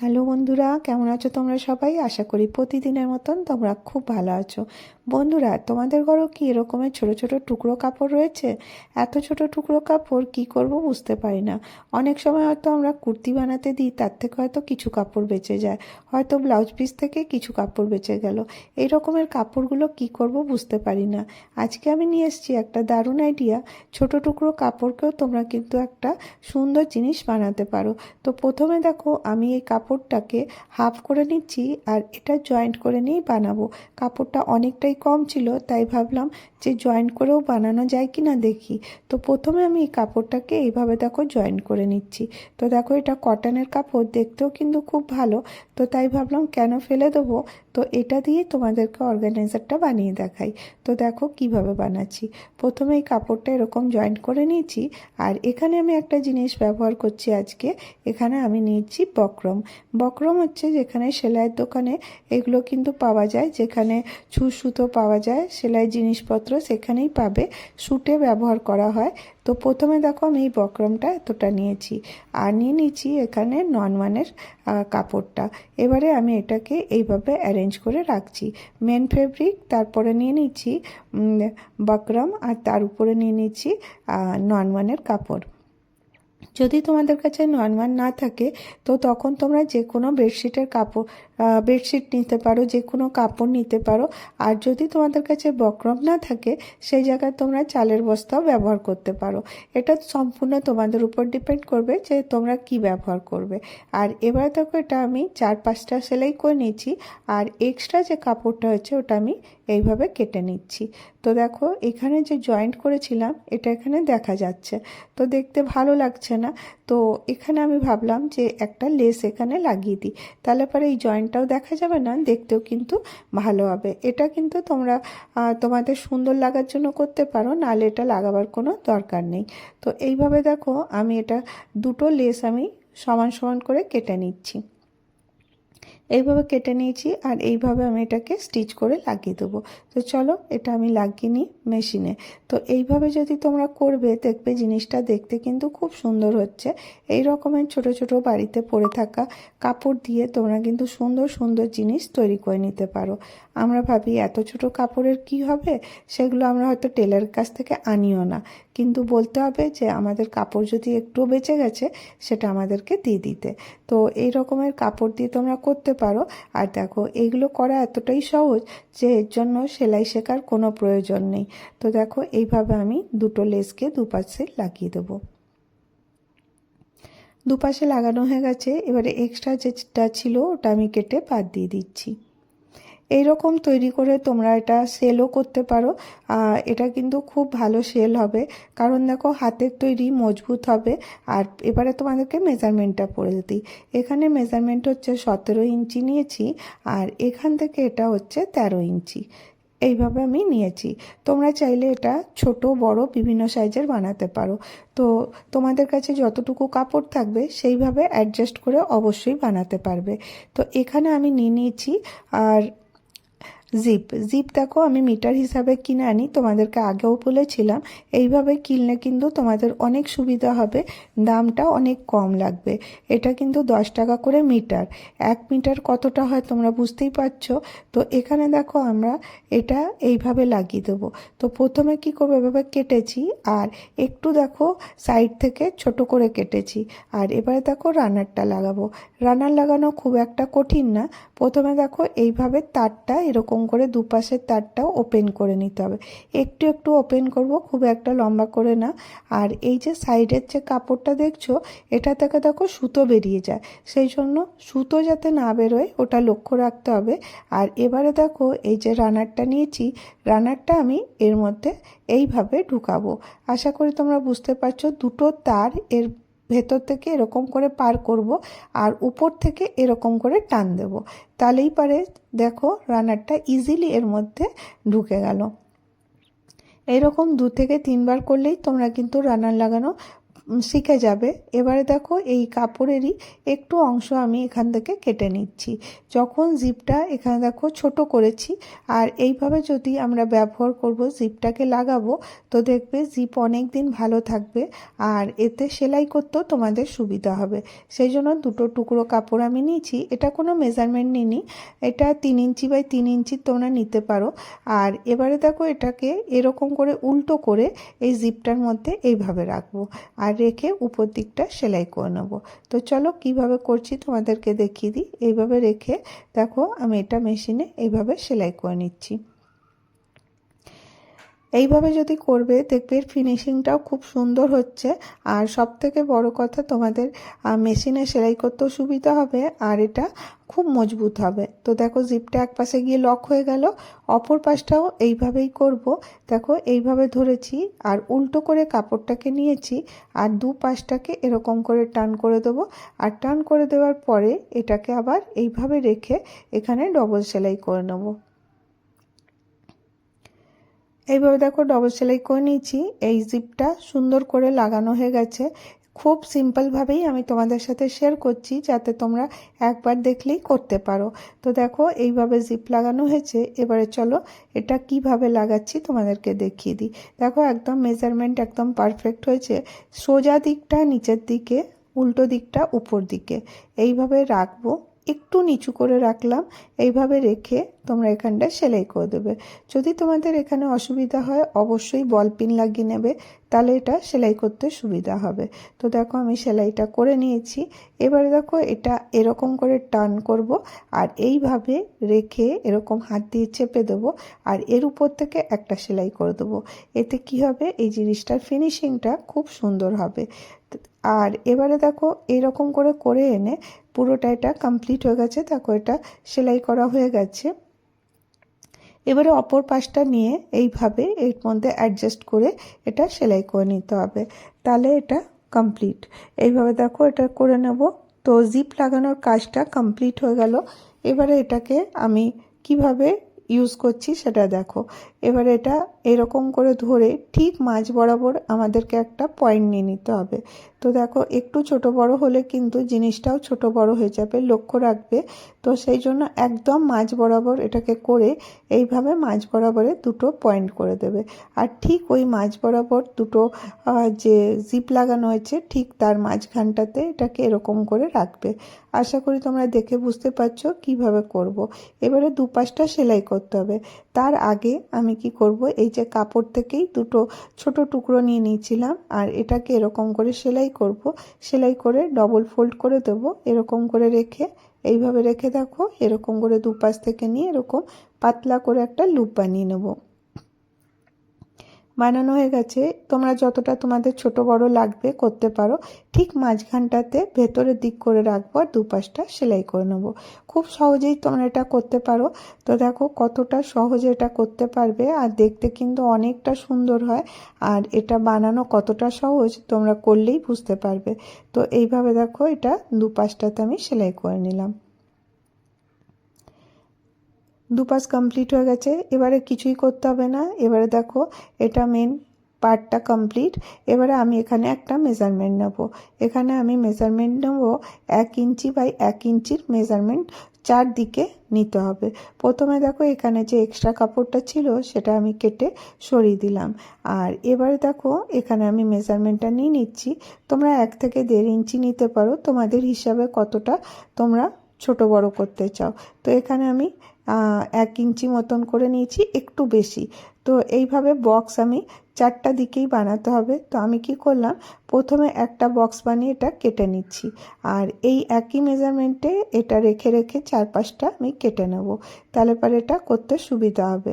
Hello বন্ধুরা, কেমন আছো তোমরা সবাই? আশা করি প্রতিদিনের মতন তোমরা খুব ভালো আছো। বন্ধুরা, তোমাদের ঘরেও কি এরকমের ছোট ছোট টুকরো কাপড় রয়েছে? এত ছোট টুকরো কাপড় কি করব বুঝতে পারি না। অনেক সময় হয়তো আমরা কুর্তি বানাতে দিই, তার থেকে হয়তো কিছু কাপড় বেঁচে যায়। হয়তো ব্লাউজ পিস থেকে কিছু কাপড় বেঁচে গেল। এই রকমের কাপড়গুলো কি করব বুঝতে পারি না। আজকে আমি নিয়ে এসেছি একটা দারুণ আইডিয়া ছোট টুকরো কাপড়কেও তোমরা কিন্তু একটা সুন্দর জিনিস বানাতে পারো। তো প্রথমে দেখো, আমি এই কাপড়টাকে হাফ করে নিচ্ছি আর এটা জয়েন্ট করে নিয়েই বানাবো। কাপড়টা অনেকটাই কম ছিল, তাই ভাবলাম যে জয়েন্ট করেও বানানো যায় কি না দেখি। তো প্রথমে আমি এই কাপড়টাকে এইভাবে দেখো জয়েন্ট করে নিচ্ছি। তো দেখো এটা কটনের কাপড়, দেখতেও কিন্তু খুব ভালো। তো তাই ভাবলাম কেন ফেলে দেবো? তো এটা দিয়ে তোমাদেরকে অর্গানাইজারটা বানিয়ে দেখাই। তো দেখো কীভাবে বানাচ্ছি। প্রথমে এই কাপড়টা এরকম জয়েন্ট করে নিয়েছি। আর এখানে আমি একটা জিনিস ব্যবহার করছি আজকে। এখানে আমি নিয়েছি বক্রম। বক্রম হচ্ছে যেখানে সেলাইয়ের দোকানে এগুলো কিন্তু পাওয়া যায়। যেখানে ছু সুতো পাওয়া যায়, সেলাই জিনিসপত্র সেখানেই পাবে। শুটে ব্যবহার করা হয়। তো প্রথমে দেখো আমি এই বক্রমটা এতটা নিয়েছি। আর নিয়ে নিয়েছি এখানে নন ওয়ানের কাপড়টা। এবারে আমি এটাকে এইভাবে অ্যারেঞ্জ করে রাখছি। মেন ফেব্রিক তারপরে নিয়ে নিচ্ছি বক্রম আর তার উপরে নিয়ে নিচ্ছি নন ওয়ানের কাপড়। যদি তোমাদের কাছে নর্মাল না থাকে, তো তখন তোমরা যে কোনো বেডশিটের কাপড় বেডশিট নিতে পারো, যে কোনো কাপড় নিতে পারো। আর যদি তোমাদের কাছে বক্রম না থাকে, সেই জায়গায় তোমরা চালের বস্তাও ব্যবহার করতে পারো। এটা সম্পূর্ণ তোমাদের উপর ডিপেন্ড করবে যে তোমরা কি ব্যবহার করবে। আর এবার দেখো, এটা আমি চার পাঁচটা সেলাই করে নিয়েছি। আর এক্সট্রা যে কাপড়টা হয়েছে, ওটা আমি এইভাবে কেটে নিচ্ছি। তো দেখো, এখানে যে জয়েন্ট করেছিলাম, এটা এখানে দেখা যাচ্ছে। তো দেখতে ভালো লাগছে না। তো এখানে আমি ভাবলাম যে একটা লেস এখানে লাগিয়ে দিই। তাহলে পরে এই জয়েন্টটাও দেখা যাবে না, দেখতেও কিন্তু ভালো হবে। এটা কিন্তু তোমরা তোমাদের সুন্দর লাগার জন্য করতে পারো, নাহলে এটা লাগাবার কোনো দরকার নেই। তো এইভাবে দেখো, আমি এটা দুটো লেস আমি সমান সমান করে কেটে নিচ্ছি। এইভাবে কেটে নিয়েছি আর এইভাবে আমি এটাকে স্টিচ করে লাগিয়ে দেবো। তো চলো, এটা আমি লাগিয়ে নিই মেশিনে। তো এইভাবে যদি তোমরা করবে, দেখবে জিনিসটা দেখতে কিন্তু খুব সুন্দর হচ্ছে। এই রকমের ছোট ছোট বাড়িতে পরে থাকা কাপড় দিয়ে তোমরা কিন্তু সুন্দর সুন্দর জিনিস তৈরি করে নিতে পারো। আমরা ভাবি, এত ছোট কাপড়ের কি হবে? সেগুলো আমরা হয়তো টেলারের কাছ থেকে আনিও না। কিন্তু বলতে হবে যে আমাদের কাপড় যদি একটু বেঁচে গেছে, সেটা আমাদেরকে দিয়ে দিতে। তো এই রকমের কাপড় দিয়ে তোমরা করতে পারো। আর দেখো, এগুলো করা এতটাই সহজ যে এর জন্য সেলাই শেখার কোনো প্রয়োজন নেই। তো দেখো, এইভাবে আমি দুটো লেসকে দুপাশে লাগিয়ে দেবো। দুপাশে লাগানো হয়ে গেছে। এবারে এক্সট্রা যেটা ছিল, ওটা আমি কেটে বাদ দিয়ে দিচ্ছি। এই রকম তৈরি করে তোমরা এটা সেলও করতে পারো। এটা কিন্তু খুব ভালো সেল হবে। কারণ দেখো, হাতের তৈরি মজবুত হবে। আর এবারে তোমাদেরকে মেজারমেন্টটা পড়ে দিই। এখানে মেজারমেন্ট হচ্ছে সতেরো ইঞ্চি নিয়েছি, আর এখান থেকে এটা হচ্ছে তেরো ইঞ্চি। এইভাবে আমি নিয়েছি। তোমরা চাইলে এটা ছোট, বড়, বিভিন্ন সাইজের বানাতে পারো। তো তোমাদের কাছে যতটুকু কাপড় থাকবে, সেইভাবে অ্যাডজাস্ট করে অবশ্যই বানাতে পারবে। তো এখানে আমি নিয়ে নিয়েছি, আর জিপ। জিপ দেখো, আমি মিটার হিসাবে কিনে আনি, তোমাদেরকে আগেও বলেছিলাম, এইভাবে কিনলে কিন্তু তোমাদের অনেক সুবিধা হবে, দামটা অনেক কম লাগবে। এটা কিন্তু দশ টাকা করে মিটার। এক মিটার কতটা হয় তোমরা বুঝতেই পারছ? তো এখানে দেখো আমরা এটা এইভাবে লাগিয়ে দেবো। তো প্রথমে কি করব? এভাবে কেটেছি, আর একটু দেখো সাইড থেকে ছোট করে কেটেছি, আর এবারে দেখো রানারটা লাগাবো। রানার লাগানো খুব একটা কঠিন না। প্রথমে দেখো এইভাবে তারটা এরকম করে দুপাশের তারটাও ওপেন করে নিতে হবে। একটু একটু ওপেন করব, খুব একটা লম্বা করে না। আর এই যে সাইডের যে কাপড়টা দেখছ, এটা থেকে দেখো সুতো বেরিয়ে যায়। সেই জন্য সুতো যাতে না বেরোয়, ওটা লক্ষ্য রাখতে হবে। আর এবারে দেখো, এই যে রানারটা নিয়েছি, রানারটা আমি এর মধ্যে এইভাবে ঢুকাবো। আশা করি তোমরা বুঝতে পারছ, দুটো তার এর ভেতর থেকে এরকম করে পার করব আর উপর থেকে এরকম করে টান দেব। তাহলেই পারে দেখো রানারটা ইজিলি এর মধ্যে ঢুকে গেল। এরকম দু থেকে তিনবার করলেই তোমরা কিন্তু রানার লাগানো শিখে যাবে। এবারে দেখো এই কাপড়েরই একটু অংশ আমি এখান থেকে কেটে নিচ্ছি। যখন জিপটা এখানে দেখো ছোট করেছি, আর এইভাবে যদি আমরা ব্যবহার করব জিপটাকে লাগাবো, তো দেখবে জিপ অনেক দিন ভালো থাকবে, আর এতে সেলাই করতেও তোমাদের সুবিধা হবে। সেই জন্য দুটো টুকরো কাপড় আমি নিয়েছি। এটা কোনো মেজারমেন্ট নিইনি। এটা তিন ইঞ্চি বাই তিন ইঞ্চি তোমরা নিতে পারো। আর এবারে দেখো এটাকে এরকম করে উল্টো করে এই জিপটার মধ্যে এইভাবে রাখব। আর রেখে উপর দিকটা সেলাই করে নেব। তো চলো কীভাবে করছি তোমাদেরকে দেখিয়ে দিই। এইভাবে রেখে দেখো আমি এটা মেশিনে এইভাবে সেলাই করে নিচ্ছি। এইভাবে যদি করবে, দেখবে ফিনিশিংটাও খুব সুন্দর হচ্ছে। আর সব থেকে বড় কথা, তোমাদের মেশিনে সেলাই করতেও সুবিধা হবে, আর এটা খুব মজবুত হবে। তো দেখো জিপটা এক পাশে গিয়ে লক হয়ে গেল। অপর পাশটাও এইভাবেই করব। দেখো, এইভাবে ধরেছি, আর উল্টো করে কাপড়টাকে নিয়েছি, আর দু পাশটাকে এরকম করে টান করে দেবো। আর টান করে দেওয়ার পরে এটাকে আবার এইভাবে রেখে এখানে ডবল সেলাই করে নেব। এইভাবে দেখো ডবল সেলাই করে নিয়েছি। এই জিপটা সুন্দর করে লাগানো হয়ে গেছে। খুব সিম্পলভাবেই আমি তোমাদের সাথে শেয়ার করছি যাতে তোমরা একবার দেখলেই করতে পারো। তো দেখো এইভাবে জিপ লাগানো হয়েছে। এবারে চলো এটা কীভাবে লাগাচ্ছি তোমাদেরকে দেখিয়ে দিই। দেখো একদম মেজারমেন্ট একদম পারফেক্ট হয়েছে। সোজা দিকটা নিচের দিকে, উল্টো দিকটা উপর দিকে। এইভাবে রাখব। একটু নিচু করে রাখলাম। এইভাবে রেখে তোমরা এখানটায় সেলাই করে দেবে। যদি তোমাদের এখানে অসুবিধা হয়, অবশ্যই বল পিন লাগিয়ে নেবে, তাহলে এটা সেলাই করতে সুবিধা হবে। তো দেখো, আমি সেলাইটা করে নিয়েছি। এবারে দেখো, এটা এরকম করে টার্ন করব আর এইভাবে রেখে এরকম হাত দিয়ে চেপে দেবো আর এর উপর থেকে একটা সেলাই করে দেবো। এতে কি হবে? এই জিনিসটার ফিনিশিংটা খুব সুন্দর হবে। আর এবারে দেখো এরকম করে করে এনে পুরোটা এটা কমপ্লিট হয়ে গেছে। দেখো এটা সেলাই করা হয়ে গেছে। এবারে অপর পাশটা নিয়ে এইভাবে এর মধ্যে অ্যাডজাস্ট করে এটা সেলাই করে নিতে হবে। তাহলে এটা কমপ্লিট এইভাবে দেখো এটা করে নেব। তো জিপ লাগানোর কাজটা কমপ্লিট হয়ে গেল। এবারে এটাকে আমি কীভাবে ইউজ করছি সেটা দেখো। এবারে এটা এরকম করে ধরে ঠিক মাঝ বরাবর আমাদেরকে একটা পয়েন্ট নিয়ে নিতে হবে। তো দেখো, একটু ছোট বড় হলে কিন্তু জিনিসটাও ছোট বড় হয়ে যাবে, লক্ষ্য রাখবে। তো সেই জন্য একদম মাঝ বরাবর এটাকে করে এইভাবে মাঝ বরাবরে দুটো পয়েন্ট করে দেবে। আর ঠিক ওই মাঝ বরাবর দুটো যে জিপ লাগানো হয়েছে, ঠিক তার মাঝখানটাতে এটাকে এরকম করে রাখবে। আশা করি তোমরা দেখে বুঝতে পারছ কীভাবে করব। এবারে দুপাশটা সেলাই করতে হবে। তার আগে আমি কি করব? এই যে কাপড় থেকেই দুটো ছোট টুকরো নিয়ে নিয়েছিলাম আর এটাকে এরকম করে সেলাই করব। সেলাই করে ডবল ফোল্ড করে দেব। এরকম করে রেখে, এইভাবে রেখে দেখো, এরকম করে দুপাশ থেকে নিয়ে এরকম পাতলা করে একটা লুপ বানিয়ে নেব। বানানো হয়ে গেছে। তোমরা যতটা তোমাদের ছোট বড় লাগবে করতে পারো। ঠিক মাঝখানটাতে ভেতরের দিক করে রাখব আর দুপাশটা সেলাই করে নেব। খুব সহজেই তোমরা এটা করতে পারো। তো দেখো কতটা সহজে এটা করতে পারবে আর দেখতে কিন্তু অনেকটা সুন্দর হয়। আর এটা বানানো কতটা সহজ তোমরা করলেই বুঝতে পারবে। তো এইভাবে দেখো এটা দুপাশটাতে আমি সেলাই করে নিলাম। দুপাশ কমপ্লিট হয়ে গেছে। এবারে কিছুই করতে হবে না। এবারে দেখো, এটা মেন পার্টটা কমপ্লিট এবারে আমি এখানে একটা মেজারমেন্ট নেব। এখানে আমি মেজারমেন্ট নেব এক ইঞ্চি বাই এক ইঞ্চির মেজারমেন্ট চারদিকে নিতে হবে। প্রথমে দেখো, এখানে যে এক্সট্রা কাপড়টা ছিল, সেটা আমি কেটে সরিয়ে দিলাম। আর এবারে দেখো, এখানে আমি মেজারমেন্টটা নিয়ে নিচ্ছি। তোমরা এক থেকে দেড় ইঞ্চি নিতে পারো। তোমাদের হিসাবে কতটা তোমরা ছোট বড় করতে চাও। তো এখানে আমি এক ইঞ্চি মতন করে নিয়েছি, একটু বেশি। তো এইভাবে বক্স আমি চারটা দিকেই বানাতে হবে। তো আমি কি করলাম, প্রথমে একটা বক্স বানিয়ে এটা কেটে নিচ্ছি। আর এই একই মেজারমেন্টে এটা রেখে রেখে চারপাশটা আমি কেটে নেব। তাহলে পরে এটা করতে সুবিধা হবে।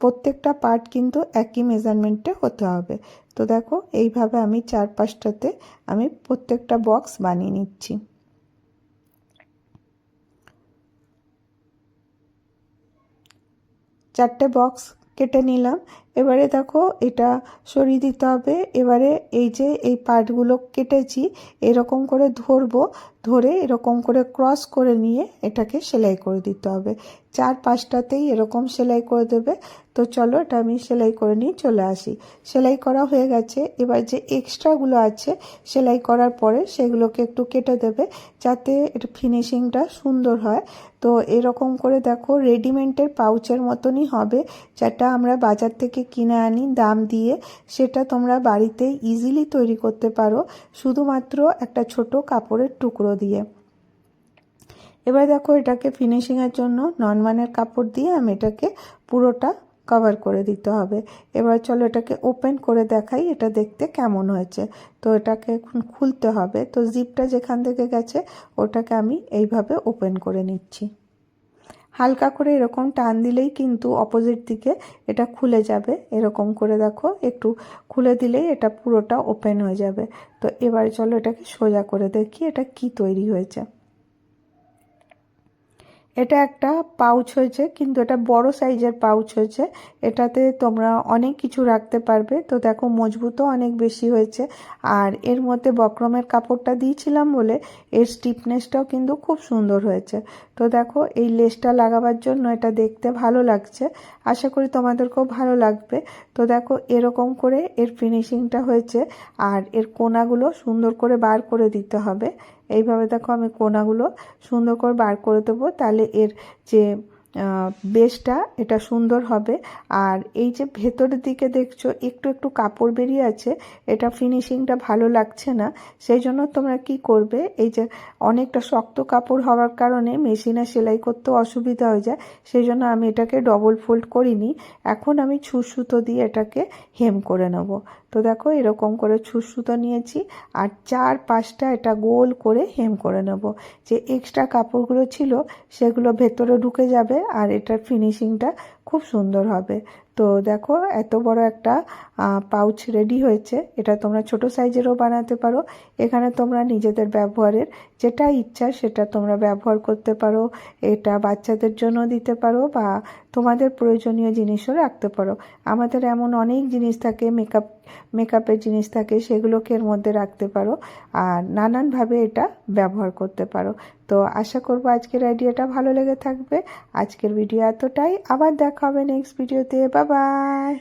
প্রত্যেকটা পার্ট কিন্তু একই মেজারমেন্টে হতে হবে। তো দেখো, এইভাবে আমি চারপাশটাতে আমি প্রত্যেকটা বক্স বানিয়ে নিচ্ছি। চারটে বক্স কেটে নিলাম। এবারে দেখো এটা সরিয়ে দিতে হবে। এবারে এই যে এই পার্টগুলো কেটেছি, এরকম করে ধরবো, ধরে এরকম করে ক্রস করে নিয়ে এটাকে সেলাই করে দিতে হবে। চার পাঁচটাতেই এরকম সেলাই করে দেবে। তো চলো এটা আমি সেলাই করে নিয়ে চলে আসি। সেলাই করা হয়ে গেছে। এবার যে এক্সট্রাগুলো আছে, সেলাই করার পরে সেগুলোকে একটু কেটে দেবে যাতে এটা ফিনিশিংটা সুন্দর হয়। তো এরকম করে দেখো রেডিমেন্টের পাউচের মতনই হবে, যেটা আমরা বাজার থেকে কিনে আনি, দাম দিয়ে সেটা তোমরা বাড়িতে ইজিলি তৈরি করতে পারো, শুধুমাত্র একটা ছোট কাপড়ের টুকরো দিয়ে। এবার দেখো এটাকে ফিনিশিংয়ের জন্য ননমানের কাপড় দিয়ে আমি এটাকে পুরোটা কভার করে দিতে হবে। এবার চলো এটাকে ওপেন করে দেখাই, এটা দেখতে কেমন হয়েছে। তো এটাকে এখন খুলতে হবে। তো জিপটা যেখান থেকে গেছে, ওটাকে আমি এইভাবে ওপেন করে নিচ্ছি। হালকা করে এরকম টান দিলেই কিন্তু অপোজিট দিকে এটা খুলে যাবে। এরকম করে দেখো, একটু খুলে দিলেই এটা পুরোটা ওপেন হয়ে যাবে। তো এবার চলো এটাকে সোজা করে দেখি এটা কি তৈরি হয়েছে। এটা একটা পাউচ হয়েছে, কিন্তু এটা বড় সাইজের পাউচ হয়েছে। এটাতে তোমরা অনেক কিছু রাখতে পারবে। তো দেখো, মজবুতও অনেক বেশি হয়েছে। আর এর মধ্যে বক্রমের কাপড়টা দিয়েছিলাম বলে এর স্টিফনেসটাও কিন্তু খুব সুন্দর হয়েছে। তো দেখো, এই লেসটা লাগাবার জন্য এটা দেখতে ভালো লাগছে। আশা করি তোমাদেরকেও ভালো লাগবে। তো দেখো, এরকম করে এর ফিনিশিংটা হয়েছে। আর এর কোনাগুলো সুন্দর করে বার করে দিতে হবে। এইভাবে দেখো আমি কোনাগুলো সুন্দর করে বার করে দেবো। তাহলে এর যে বেশটা এটা সুন্দর হবে। আর এই যে ভেতরের দিকে দেখছ, একটু একটু কাপড় বেরিয়ে আছে, এটা ফিনিশিংটা ভালো লাগছে না। সেই জন্য তোমরা কি করবে, এই যে অনেকটা শক্ত কাপড় হওয়ার কারণে মেশিনে সেলাই করতে অসুবিধা হয়ে যায়। সেই জন্য আমি এটাকে ডবল ফোল্ড করিনি। এখন আমি ছুঁসুতো দিয়ে এটাকে হেম করে নেব। তো দেখো এরকম করে ছুসুতো নিয়েছি আর চার পাঁচটা এটা গোল করে হেম করে নেব। যে এক্সট্রা কাপড়গুলো ছিল সেগুলো ভেতরে ঢুকে যাবে আর এটার ফিনিশিংটা খুব সুন্দর হবে। তো দেখো, এত বড় একটা পাউচ রেডি হয়েছে। এটা তোমরা ছোট সাইজেরও বানাতে পারো। এখানে তোমরা নিজেদের ব্যবহারের যেটা ইচ্ছা সেটা তোমরা ব্যবহার করতে পারো। এটা বাচ্চাদের জন্য দিতে পারো বা তোমাদের প্রয়োজনীয় জিনিসও রাখতে পারো। আমাদের এমন অনেক জিনিস থাকে মেকআপ মেকআপের জিনিস থাকে, সেগুলোকে এর মধ্যে রাখতে পারো। আর নানানভাবে এটা ব্যবহার করতে পারো। তো আশা করব আজকের আইডিয়াটা ভালো লেগে থাকবে। আজকের ভিডিও এতটাই। আবার দেখা হবে নেক্সট ভিডিওতে বা বাই